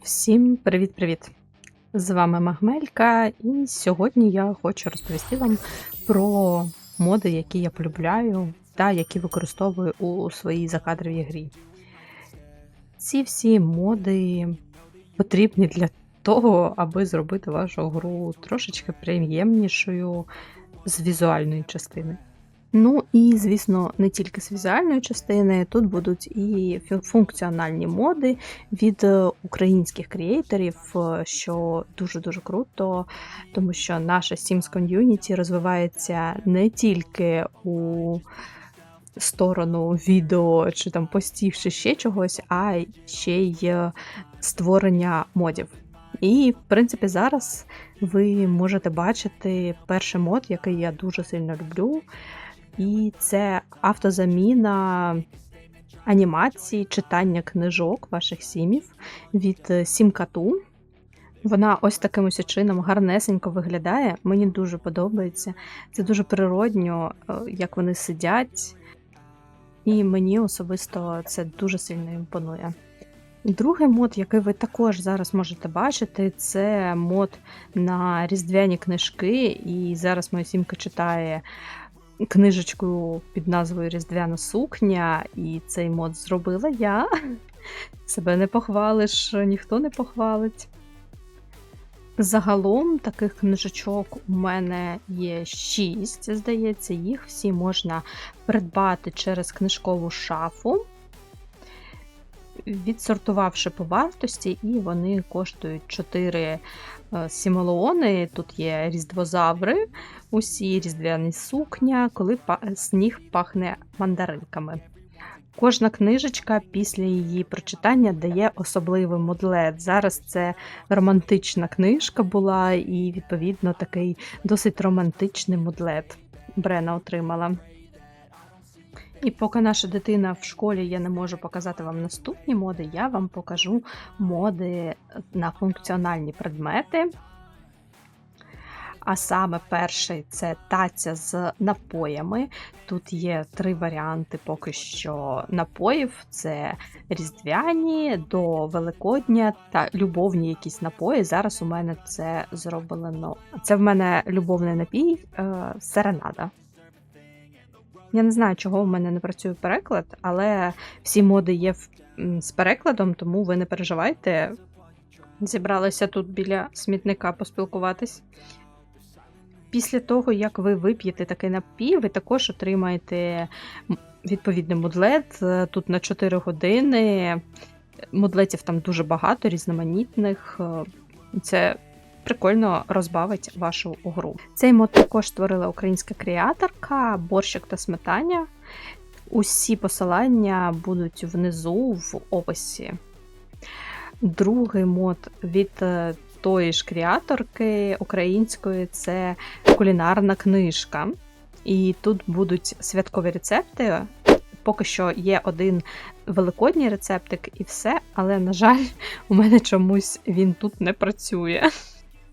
Всім привіт-привіт! З вами Магмелька, і сьогодні я хочу розповісти вам про моди, які я полюбляю та які використовую у своїй закадровій грі. Ці всі моди потрібні для того, аби зробити вашу гру трошечки приємнішою з візуальної частини. Ну і, звісно, не тільки з візуальної частини, тут будуть і функціональні моди від е, українських креаторів, е, що дуже-дуже круто, тому що наша Sims Community розвивається не тільки у сторону відео чи там постів, чи ще чогось, а ще й е, створення модів. І, в принципі, зараз ви можете бачити перший мод, який я дуже сильно люблю. І це автозаміна анімації, читання книжок ваших сімів від е, Сімкату. Вона ось таким ось чином гарнесенько виглядає. Мені дуже подобається. Це дуже природньо, е, як вони сидять. І мені особисто це дуже сильно імпонує. Другий мод, який ви також зараз можете бачити, це мод на різдвяні книжки. І зараз моя сімка читає книжечку під назвою Різдвяна сукня, і цей мод зробила я. Себе не похвалиш, ніхто не похвалить. Загалом таких книжечок у мене є 6, здається, їх всі можна придбати через книжкову шафу, відсортувавши по вартості, і вони коштують 4 сімолеони. Тут є різдвозаври, усі різдвяні сукня, коли сніг пахне мандаринками. Кожна книжечка після її прочитання дає особливий модлет. Зараз це романтична книжка була, і, відповідно, такий досить романтичний модлет Брена отримала. І поки наша дитина в школі я не можу показати вам наступні моди, я вам покажу моди на функціональні предмети. А саме перший це таця з напоями. Тут є три варіанти поки що напоїв: це різдвяні до Великодня та любовні якісь напої. Зараз у мене це зроблено. Це в мене любовний напій е, серенада. Я не знаю, чого в мене не працює переклад, але всі моди є з перекладом, тому ви не переживайте. Зібралися тут біля смітника поспілкуватись. Після того, як ви вип'єте такий напій, ви також отримаєте відповідний мудлет. Е, Тут на 4 години. Мудлетів там дуже багато, різноманітних. Е, Це прикольно розбавить вашу гру. Цей мод також створила українська креаторка Борщик та Сметаня. Усі посилання будуть внизу в описі. Другий мод від е, тої ж креаторки української це кулінарна книжка. І тут будуть святкові рецепти. Поки що є один великодній рецептик і все, але, на жаль, у мене чомусь він тут не працює.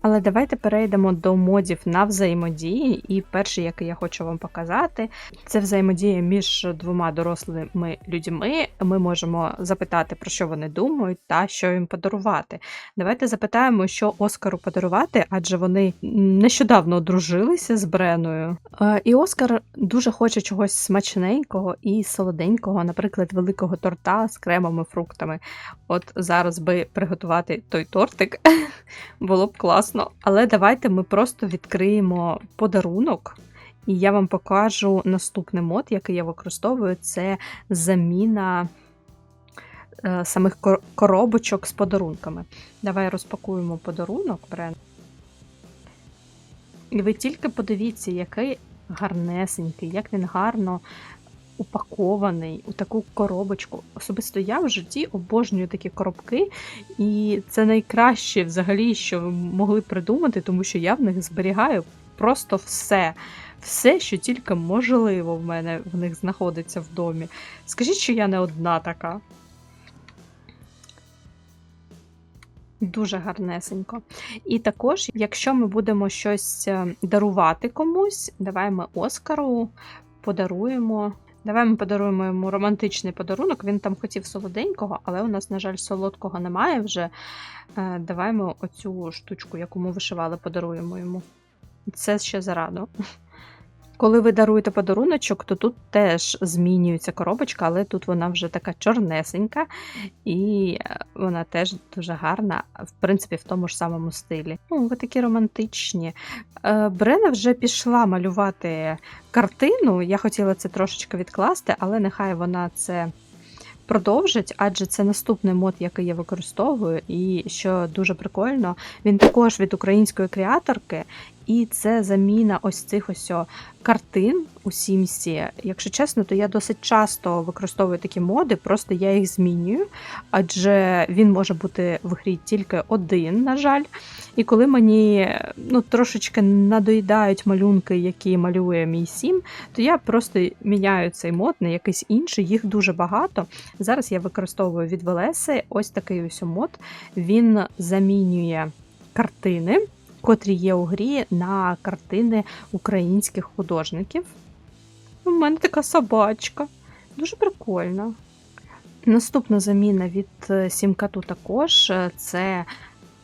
Але давайте перейдемо до модів на взаємодії. І перший, який я хочу вам показати, це взаємодія між двома дорослими людьми. Ми можемо запитати, про що вони думають та що їм подарувати. Давайте запитаємо, що Оскару подарувати, адже вони нещодавно одружилися з Бреною. Е, І Оскар дуже хоче чогось смачненького і солоденького, наприклад, великого торта з кремами, фруктами. От зараз би приготувати той тортик було б класно. Але давайте ми просто відкриємо подарунок. І я вам покажу наступний мод, який я використовую, це заміна е, самих коробочок з подарунками. Давай розпакуємо подарунок, Брен. І ви тільки подивіться, який гарнесенький, як він гарно упакований у таку коробочку. Особисто я в житті обожнюю такі коробки, і це найкраще взагалі, що ви могли придумати, тому що я в них зберігаю просто все. Все, що тільки можливо в мене в них знаходиться в домі. Скажіть, що я не одна така. Дуже гарнесенько. І також, якщо ми будемо щось е, дарувати комусь, давай ми Оскару подаруємо Давай ми подаруємо йому романтичний подарунок. Він там хотів солоденького, але у нас, на жаль, солодкого немає вже. Е, Давай ми оцю штучку, яку ми вишивали, подаруємо йому. Це ще зарано. Коли ви даруєте подаруночок, то тут теж змінюється коробочка, але тут вона вже така чорнесенька, і е, вона теж дуже гарна, в принципі, в тому ж самому стилі. Ну, ви такі романтичні. Е, Брена вже пішла малювати картину. Я хотіла це трошечки відкласти, але нехай вона це продовжить, адже це наступний мод, який я використовую, і що дуже прикольно, він також від української креаторки, і це заміна ось цих ось картин у Сімсі. Якщо чесно, то я досить часто використовую такі моди, просто я їх змінюю, адже він може бути в грі тільки один, на жаль. І коли мені ну, трошечки надоїдають малюнки, які малює мій Сім, то я просто міняю цей мод на якийсь інший, їх дуже багато. Зараз я використовую від Велеси ось такий ось мод. Він замінює картини, котрі є у грі, на картини українських художників. У мене така собачка. Дуже прикольно. Наступна заміна від е, Сімкату також е, це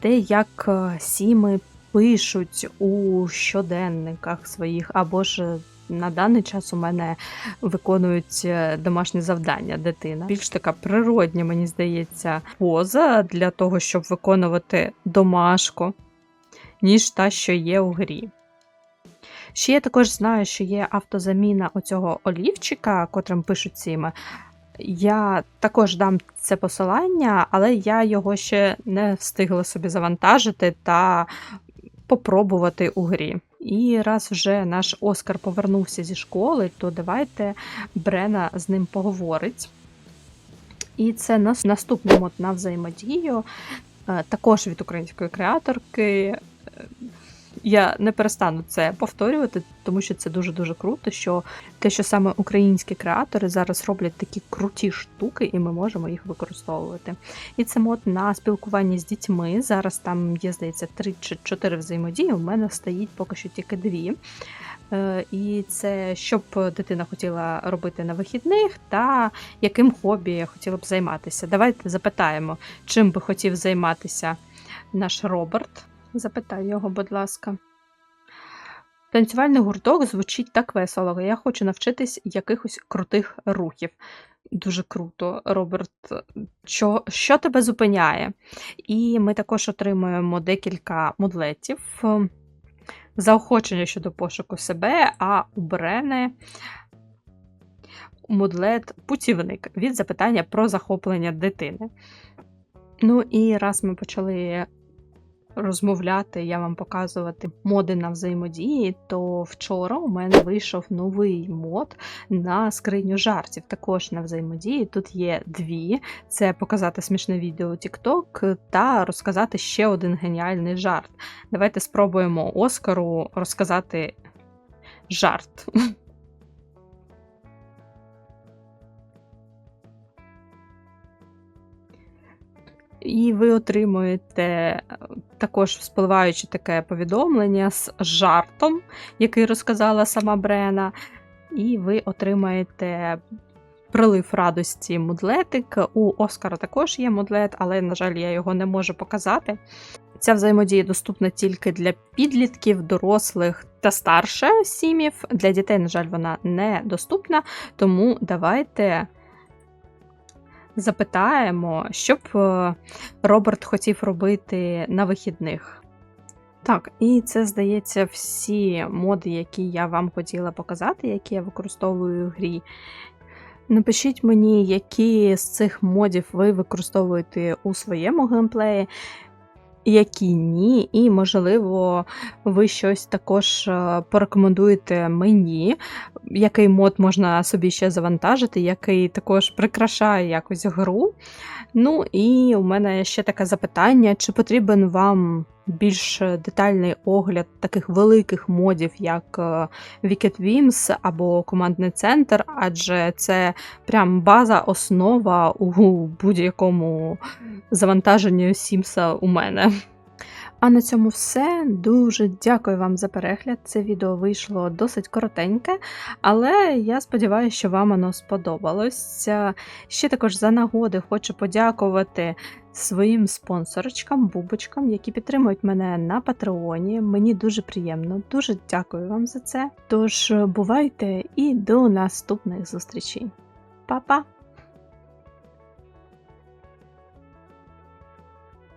те, як е, Сіми пишуть у щоденниках своїх, або ж на даний час у мене виконують домашні завдання дитина. Більш така природня, мені здається, поза для того, щоб виконувати домашку, ніж та, що є у грі. Ще я також знаю, що є автозаміна оцього олівчика, котрим пишуть Сіми. Я також дам це посилання, але я його ще не встигла собі завантажити та попробувати у грі. І раз вже наш Оскар повернувся зі школи, то давайте Брена з ним поговорить. І це нас наступний мод на взаємодію, е, також від української креаторки. Я не перестану це повторювати, тому що це дуже-дуже круто, що те, що саме українські креатори зараз роблять такі круті штуки, і ми можемо їх використовувати. І це мод на спілкування з дітьми. Зараз там є, здається, 3 чи 4 взаємодії. У мене стоїть поки що тільки дві. Е, І це що б дитина хотіла робити на вихідних, та яким хобі хотіла б займатися. Давайте запитаємо, чим би хотів займатися наш Роберт. Запитай його, будь ласка. Танцювальний гурток звучить так весело. Я хочу навчитись якихось крутих рухів. Дуже круто, Роберт. Що, що тебе зупиняє? І ми також отримуємо декілька модлетів. Заохочення щодо пошуку себе, а у Брени модлет путівник від запитання про захоплення дитини. Ну і раз ми почали розмовляти, я вам показувати моди на взаємодії, то вчора у мене вийшов новий мод на скриню жартів. Також на взаємодії. Тут є дві: це показати смішне відео у TikTok та розказати ще один геніальний жарт. Давайте спробуємо Оскару розказати жарт. І ви отримуєте е, також вспливаючи таке повідомлення з жартом, який розказала сама Брена. І ви отримаєте прилив радості мудлетик. У Оскара також є мудлет, але, на жаль, я його не можу показати. Ця взаємодія доступна тільки для підлітків, дорослих та старше сімів. Для дітей, на жаль, вона не доступна, тому давайте запитаємо, що б е, Роберт хотів робити на вихідних. Так, і це, здається, всі моди, які я вам хотіла показати, які я використовую в грі. Напишіть мені, які з цих модів ви використовуєте у своєму геймплеї, які ні, і, можливо, ви щось також е, порекомендуєте мені, який мод можна собі ще завантажити, який також прикрашає якось гру. Ну і у мене ще таке запитання: чи потрібен вам більш детальний огляд таких великих модів, як е, Wicked Wims або командний центр, адже це прям база, основа у будь-якому завантаженні Сімса у мене. А на цьому все. Дуже дякую вам за перегляд. Це відео вийшло досить коротеньке, але я сподіваюся, що вам воно сподобалось. Ще також за нагоди хочу подякувати своїм спонсорочкам, бубочкам, які підтримують мене на Патреоні. Мені дуже приємно, дуже дякую вам за це. Тож бувайте і до наступних зустрічей. Па-па!